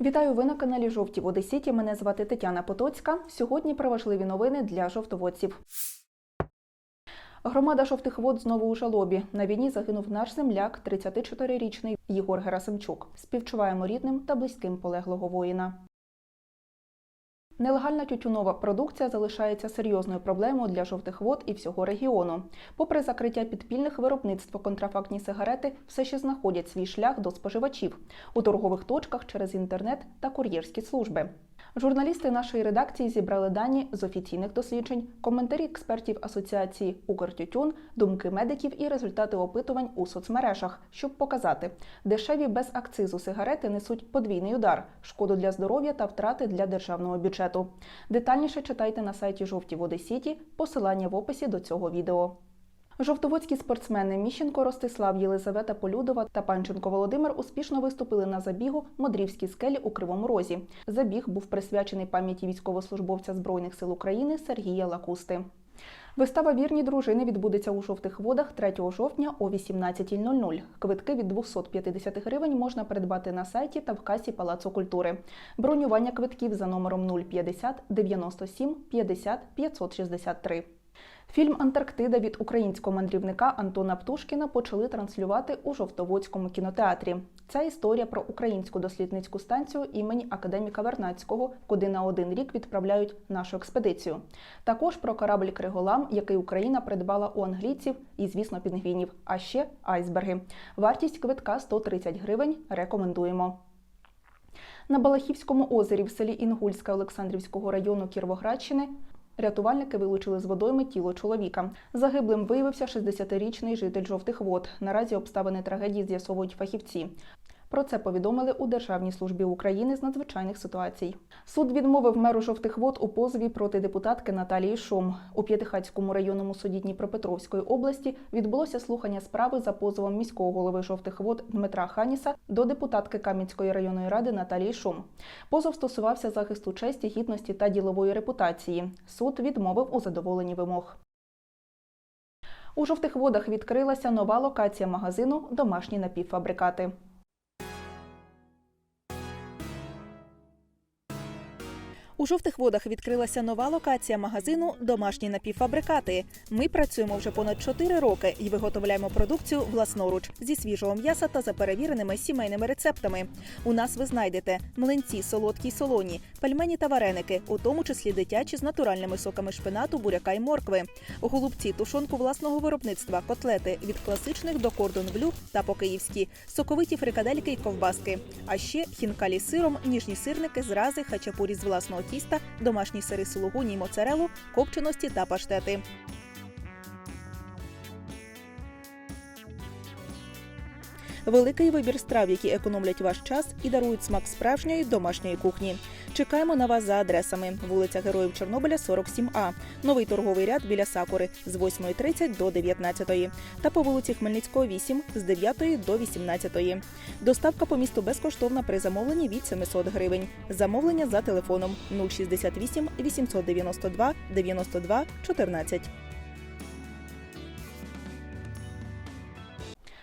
Вітаю ви на каналі Жовті Води Сіті. Мене звати Тетяна Потоцька. Сьогодні про важливі новини для жовтоводців. Громада жовтих вод знову у жалобі. На війні загинув наш земляк, 34-річний Єгор Герасимчук. Співчуваємо рідним та близьким полеглого воїна. Нелегальна тютюнова продукція залишається серйозною проблемою для жовтих вод і всього регіону. Попри закриття підпільних виробництв, контрафактні сигарети все ще знаходять свій шлях до споживачів у торгових точках через інтернет та кур'єрські служби. Журналісти нашої редакції зібрали дані з офіційних досліджень, коментарі експертів асоціації Укртютюн, думки медиків і результати опитувань у соцмережах, щоб показати, дешеві без акцизу сигарети несуть подвійний удар, шкоду для здоров'я та втрати для державного бюджету. Детальніше читайте на сайті Жовті Води Сіті, посилання в описі до цього відео. Жовтоводські спортсмени Міщенко Ростислав, Єлизавета Полюдова та Панченко Володимир успішно виступили на забігу Модрівські скелі у Кривому Розі. Забіг був присвячений пам'яті військовослужбовця Збройних сил України Сергія Лакусти. Вистава Вірні дружини відбудеться у жовтих водах 3 жовтня о 18.00. Квитки від 250 гривень можна придбати на сайті та в касі Палацу культури. Бронювання квитків за номером 050 97 50 563. Фільм Антарктида від українського мандрівника Антона Птушкіна почали транслювати у Жовтоводському кінотеатрі. Це історія про українську дослідницьку станцію імені академіка Вернацького, куди на один рік відправляють нашу експедицію. Також про корабль Криголам, який Україна придбала у англійців і, звісно, пінгвінів, а ще айсберги. Вартість квитка 130 гривень. Рекомендуємо. На Балахівському озері в селі Інгульська Олександрівського району Кіровоградщини Рятувальники вилучили з водойми тіло чоловіка. Загиблим виявився 60-річний житель жовтих вод. Наразі обставини трагедії з'ясовують фахівці. Про це повідомили у Державній службі України з надзвичайних ситуацій. Суд відмовив меру жовтих вод у позові проти депутатки Наталії Шум. У П'ятихатському районному суді Дніпропетровської області відбулося слухання справи за позовом міського голови жовтих вод Дмитра Ханіса до депутатки Кам'янської районної ради Наталії Шум. Позов стосувався захисту честі, гідності та ділової репутації. Суд відмовив у задоволенні вимог. У жовтих водах відкрилася нова локація магазину Домашні напівфабрикати. У жовтих водах відкрилася нова локація магазину Домашні напівфабрикати. Ми працюємо вже понад 4 роки і виготовляємо продукцію власноруч зі свіжого м'яса та за перевіреними сімейними рецептами. У нас ви знайдете млинці, солодкі й солоні, пельмені та вареники, у тому числі дитячі з натуральними соками шпинату, буряка й моркви, голубці, тушонку власного виробництва, котлети від класичних до кордон блю та по-київськи, соковиті фрикадельки й ковбаски. А ще хінкалі з сиром, ніжні сирники, зрази, хачапурі з власного тіста, домашні сири сулугуні й моцарелу, копченості та паштети. Великий вибір страв, які економлять ваш час і дарують смак справжньої домашньої кухні. Чекаємо на вас за адресами: вулиця Героїв Чорнобиля, 47А, новий торговий ряд біля Сакури з 8.30 до 19.00 та по вулиці Хмельницького, 8 з 9 до 18.00. Доставка по місту безкоштовна при замовленні від 700 гривень. Замовлення за телефоном 068 892 92 14.